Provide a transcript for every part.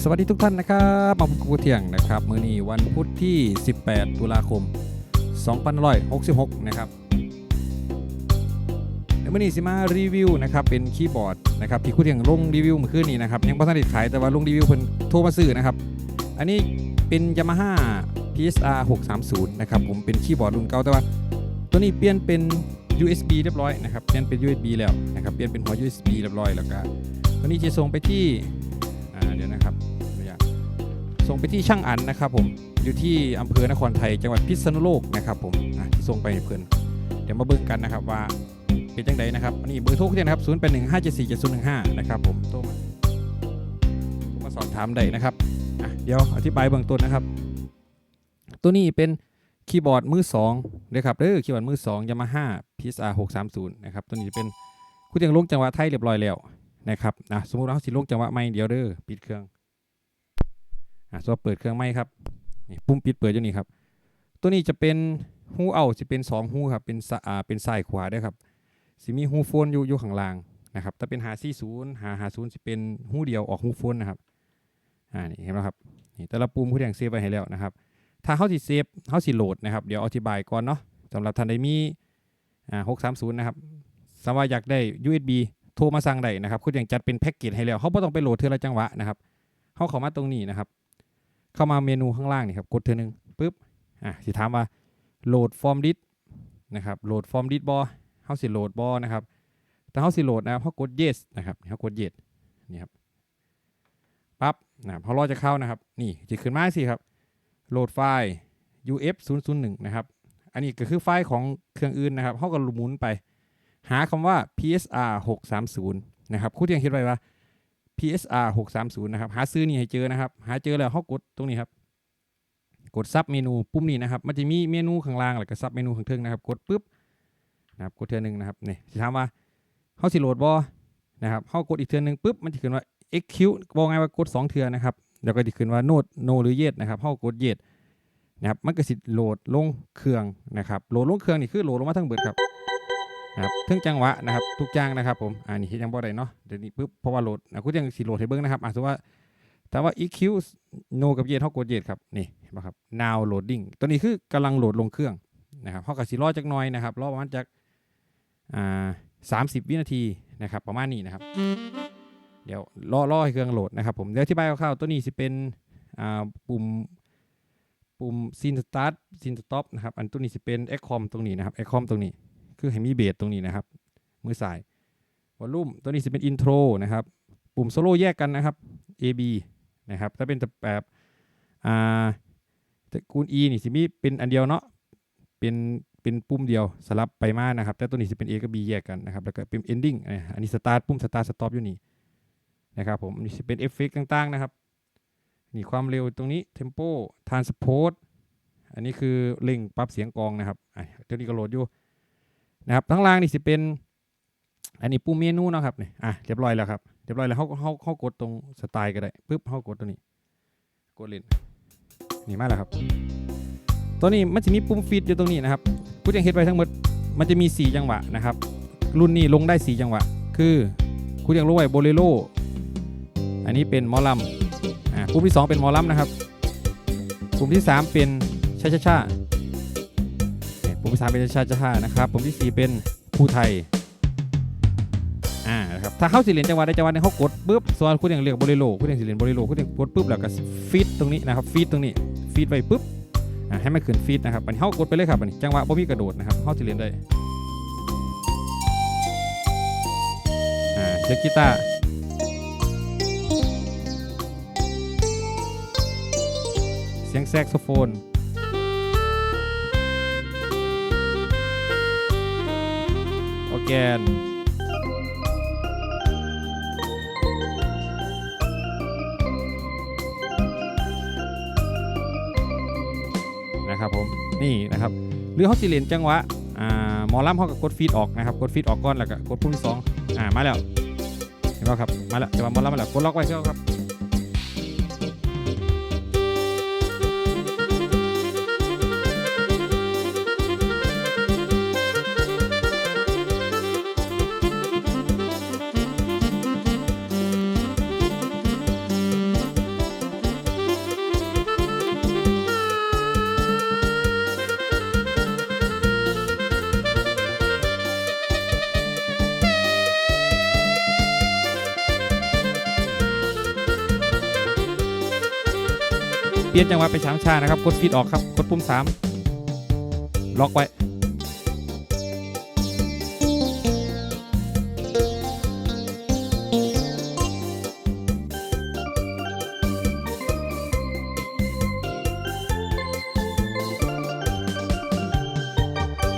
สวัสดีทุกท่านนะครับมาพบกับกูเที่ยงนะครับมื้อนี้วันพุธที่ 18 ตุลาคม 2566 นะครับเดี๋ยวมื้อนี้สิมารีวิวนะครับเป็นคีย์บอร์ดนะครับที่กูเที่ยงลงรีวิวเมื่อคืนนี้นะครับยังบ่ทันได้ขายแต่ว่าลงรีวิวเพิ่นโทรมาซื้อนะครับ อันนี้เป็น Yamaha PSR 630 นะครับผมเป็นคีย์บอร์ดรุ่นเก่าแต่ว่าตัวนี้เปลี่ยนเป็น USB เรียบร้อยนะครับเปลี่ยนเป็น USB แล้วนะครับเปลี่ยนเป็นหัว USB เรียบร้อยแล้วก็ตัวนี้จะส่งไปที่อ่าเดี๋ยวนะ ส่งไปที่ช่างอันนะครับผมอยู่ที่อำเภอนครไทยจังหวัดพิษณุโลกนะครับผมอะที่ส่งไปเพื่อนเดี๋ยวมาเบิ่งกันนะครับว่าเป็นจังไดนะครับอันนี้เบอร์โทรเนี่ยนะครับ0 8 1 5 7 4 7 0 1 5นะครับผมโทรมาโทรมาสอบถามได้นะครับอะเดี๋ยวอธิบายเบื้องต้นนะครับ ตัวนี้เป็นคีย์บอร์ดมือ2นะครับเด้อคีย์บอร์ดมือ2 Yamaha PSR 630นะครับตัวนี้จะเป็นคุณยังลงจังหวะไทยเรียบร้อยแล้วนะครับนะสมมติว่าเราสิลงจังหวะไม่เดียวเด้อปิดเครื่อง อะส่วนเปิดเครื่องไม่ครับนี่ปุ่มปิดเปิดอยู่นี่ครับ ตัวนี้จะเป็นหูเอาสิเป็น2หูครับเป็นอ่าเป็นซ้ายขวาเด้ครับสิมีหูโฟนอยู่อยู่ข้างล่างนะครับถ้าเป็นหา40หาหา0สิเป็นหูเดียวออกหูโฟนนะครับอ่านี่เห็นไหมครับนี่แต่ละปุ่มคุณยังเซฟไว้ให้แล้วนะครับ ถ้าเขาสิเซฟเขาสิโหลดนะครับเดี๋ยวอธิบายก่อนเนาะสำหรับท่านใดมีอ่า630นย์นะครับสามารถอยากได้ USB โทรมาสั่งได้นะครับคุณยังจัดเป็นแพ็กเกจให้แล้วเขาไม่ต้องไปโหลดเทือละจังหวะนะครับเขาเข้ามาตรงนี้นะครับ เข้ามาเมนูข้างล่างนี่ครับกดเทือหนึ่งปุ๊บอะสิถามว่าโหลดฟอร์มดิสนะครับโหลดฟอร์มดิสบอเขาสิโหลดบอนะครับแต่เขาสิโหลดนะครับเขากด yes นะครับเขากด yes นี่ครับปั๊บนะครับเขารอจะเข้านะครับ นี่จะขึ้นมาสิครับโหลดไฟล์ UF 0 0 1นะครับอันนี้ก็คือไฟล์ของเครื่องอื่นนะครับเขาก็หมุนไป หาคำว่า PSR 630นะครับคุณยังคิดไว้ว่า PSR 630นะครับหาซื้อนี่ให้เจอนะครับ หาเจอแล้วเขากดตรงนี้ครับ กดซับเมนูปุ่มนี้นะครับ มันจะมีเมนูข้างล่างแล้วก็ซับเมนูข้างเทิงนะครับ กดปุ๊บนะครับกดเทือหนึ่งนะครับนี่สิถามว่าเขาสิโหลดบอนะครับเขากดอีกเทือหนึ่งปุ๊บมันจะขึ้นว่า XQ บอกไงว่ากดสองเทือนะครับแล้วก็จะขึ้นว่าโนดโนหรือเยดนะครับเขากดเยดนะครับมันก็สิโหลดลงเครื่องนะครับโหลดลงเครื่องนี่คือโหลดลงมาทั้งเบิดครับ นะครับทั้งจังหวะนะครับทุกอย่างนะครับผมอ่านี่เฮ็ดยังบ่ได้เนาะเดี๋ยวนี้ปุ๊บเพราะว่าโหลดนะคุณยังสิโหลดให้เบิ่งนะครับอะสมมติว่าแต่ว่า EQ no กับ yes เฮากด yes ครับนี่เห็นป่ะครับ now loading ตัวนี้คือกำลังโหลดลงเครื่องนะครับเฮาก็สิรอจักหน่อยนะครับรอประมาณจักอ่า30 วินาทีนะครับประมาณนี้นะครับ เดี๋ยวรอรอให้เครื่องโหลดนะครับผมเดี๋ยวอธิบายคร่าวๆตัวนี้สิเป็นอ่าปุ่มปุ่มซีนสตาร์ทซีนสต็อปนะครับอันตัวนี้จะเป็นเอ็กคอมตรงนี้นะครับเอ็กคอมตรงนี้ คือให้มีเบสตรงนี้นะครับ มือสายวอลลุ่มตัวนี้จะเป็นอินโทรนะครับ ปุ่มโซโล่แยกกันนะครับ A B นะครับ ถ้าเป็นแบบอ่าตระกูล E นี่สิมีเป็นอันเดียวเนาะ เป็นเป็นปุ่มเดียวสลับไปมานะครับ แต่ตัวนี้จะเป็น A กับ B แยกกันนะครับ แล้วก็เป็น ending อ่าอันนี้สตาร์ทปุ่มสตาร์ทสต็อปอยู่นี่นะครับผมนนี้จะเป็นเอฟเฟกต์ต่างๆนะครับ นี่ความเร็วตรงนี้ tempo transport อันนี้คือเร่งปรับเสียงกองนะครับอะเดี๋ยวนี้ก็โหลดอยู่ นะครับทั้างล่างนี่สิเป็น อันนี้ปุ่มเมนูนะครับเนี่ยอะเรียบร้อยแล้วครับเรียบร้อยแล้วเขาเขาเขากดตรงสไตล์ก็ได้ปึ๊บเขากดตัวนี้ กดเล่นนี่มาแล้วครับ ตัวนี้มันจะมีปุ่มฟีดอยู่ตรงนี้นะครับคุณยังเห็นไปทั้งหมดมันจะมี 4 จังหวะนะครับ รุ่นนี้ลงได้ 4 จังหวะ คือคุณยังลงไว้โบเลโรอันนี้เป็นมอลัมอ่าปุ่มที่ 2 เป็นมอลำนะครับ ปุ่มที่ 3 เป็นชาชาชา เนี่ยปุ่มที่3เป็นชาชาชานะครับปุ่มที่4เป็นผู้ไทย อ่านะครับถ้าเข้าสี่เหรียญจังหวะได้จังหวะหนึงเขากดปุ๊บส่วนคุณยังเรียกบริโลคุณยังสี่เหรียญบริโลคุณยังกดปุ๊บแล้วก็ฟีดตรงนี้นะครับฟีดตรงนี้ฟีดไปปุ๊บอ่าให้มันขึ้นฟีดนะครับอันนี้เขากดไปเลยครับอันนี้จังหวะบ่มีกระโดดนะครับเข้าสี่เหรียญได้อ่าเช็คกีตาร์เสียงแซกโซโฟน แกน นะครับผมนี่นะครับหรือเขาสิเลนจังหวะอ่าหมอลำเขาก็กดฟีดออกนะครับกดฟีดออกก่อนแล้วก็กดปุ่มที่สองอ่ามาแล้วเห็นไหมครับมาแล้วจังหวะหมอลำมาแล้วกดล็อกไว้เชียวครับ เปลี่ยนจังหวะไปช้าชานะครับ กดฟีดออกครับ กดปุ่ม3ล็อกไว้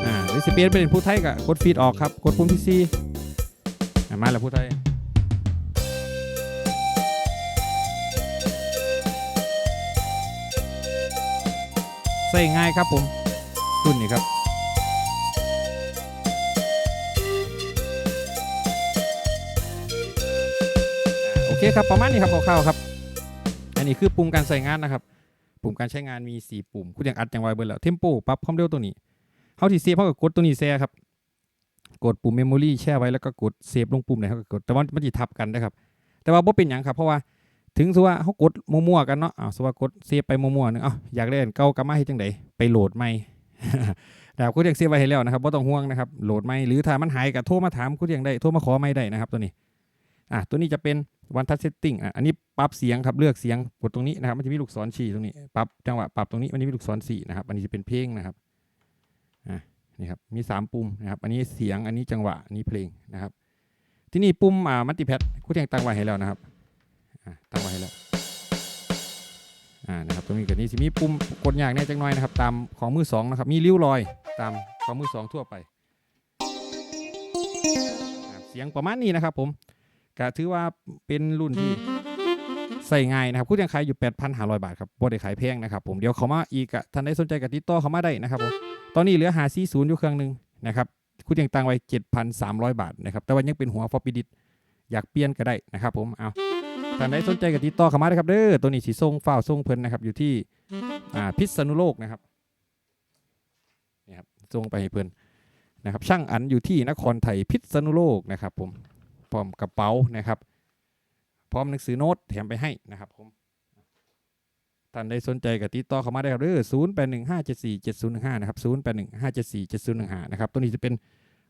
อ่าหรือสเปนเป็นผู้ไทยก็กดฟีดออกครับ กดปุ่มที่4อ่มาแล้วผู้ไทย ส่ง่ายครับผมรุ่นนี้ครับ โอเคครับประมาณนี้ครับคร่าวๆครับ อันนี้คือปุ่มการใส่งานนะครับ ปุ่มการใช้งานมี 4 ปุ่ม คุณอย่างอัดอย่างไวเบิร์แล้วเทมโปปรับความเร็วตัวนี้เขาที่เซฟเขาก็กดตัวนี้แซ่ครับ กดปุ่มเมมโมรีแช่ไว้แล้วก็กดเซฟลงปุ่มไหนเขาก็กดแต่ว่ามันจะทับกันนะครับ แต่ว่าบ่เป็นอย่างครับเพราะว่า ถึงสว่าเขากดมั่วๆกันเนาะอ้าวสว่ากดเซฟไปมั่วๆนึงอ้าอยากได้อันเก่ากลับมาให้จังไดไปโหลดใหม่นะครับคุณยากเซฟไว้ให้แล้วนะครับบ่ต้องห่วงนะครับ โหลดใหม่หรือถ้ามันหายก็โทรมาถามคุณยากได้โทรมาขอไม่ได้นะครับตัวนี้อะตัวนี้จะเป็น one touch setting อะอันนี้ปรับเสียงครับเลือกเสียงกดตรงนี้นะครับ มันจะมีลูกศรชี้ตรงนี้ปรับจังหวะปรับตรงนี้มันจะมีลูกศรสี่นะครับอันนี้จะเป็นเพลงนะครับอะนี่ครับมีสามปุ่มนะครับ อันนี้เสียงอันนี้จังหวะอันนี้เพลงนะครับ ที่นี่ปุ่มอ่ามัลติแพดคุณยังตั้งไว้ให้แล้วนะครับ ตั้งไว้แล้วอ่านะครับตรงนี้ก็นี่สิมีปุ่มกดอยางแน่จังน้อยนะครับ ตามของมือสองนะครับ มีริ้วรอยตามของมือสองทั่วไป เสียงประมาณนี้นะครับผมก็ถือว่าเป็นรุ่นที่ใส่ง่ายนะครับคุณยังขายอยู่ 8,500 บาทครับบ่ได้ขายแพงนะครับผมเดี๋ยวเขามาอีกอะท่านใดสนใจกับติดต่อเขามาได้นะครับผมตอนนี้เหลือหาซีศูนย์อยู่เครื่องหนึ่งนะครับคุณยังตังไว้ 7,300 บาทนะครับแต่ว่ายังเป็นหัวฟอปิดิตอยากเปลี่ยนก็ได้นะครับผมเอา ท่านใดสนใจกับติดต่อเข้ามาได้ครับเด้อตัวนี้สีส่งฝ้าส่งเพิ่นนะครับ อยู่ที่อ่าพิษณุโลกนะครับนี่ครับส่งไปให้เพิ่นนะครับ ช่างอันอยู่ที่นครไทยพิษณุโลกนะครับ ผมพร้อมกระเป๋านะครับ พร้อมหนังสือโน้ตแถมไปให้นะครับผมท่านใดสนใจกับติดต่อเข้ามาได้ครับเด้อ0 8 1 5 7 4 7 0 1 5นะครับ0 8 1 5 7 4 7 0 1 5นะครับ ตัวนี้จะเป็น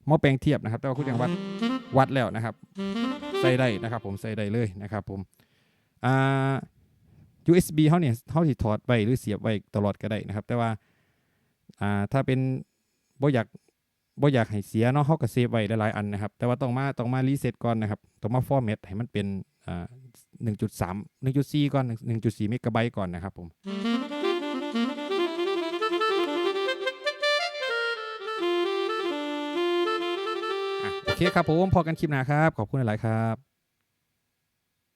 หม้อแปลงเทียบนะครับ แต่ว่าคุณยังวัดวัดแล้วนะครับ ใส่ได้นะครับผมใส่ได้เลยนะครับผมอ่า USB เขาเนี่ยเขาสิถอดไว้หรือเสียบไว้ตลอดก็ได้นะครับ แต่ว่าอ่าถ้าเป็นบ่อยากบ่อยากให้เสียเนาะเขาก็เซฟไว้หลายๆอันนะครับ แต่ว่าต้องมาต้องมารีเซ็ตก่อนนะครับต้องมาฟอร์แมตให้มันเป็นอ่า1.3 1.4ก่อน1.4เมกะไบต์ก่อนนะครับผม โอเคครับผมพอกันคลิปหน้าครับ ขอบคุณหลายๆครับ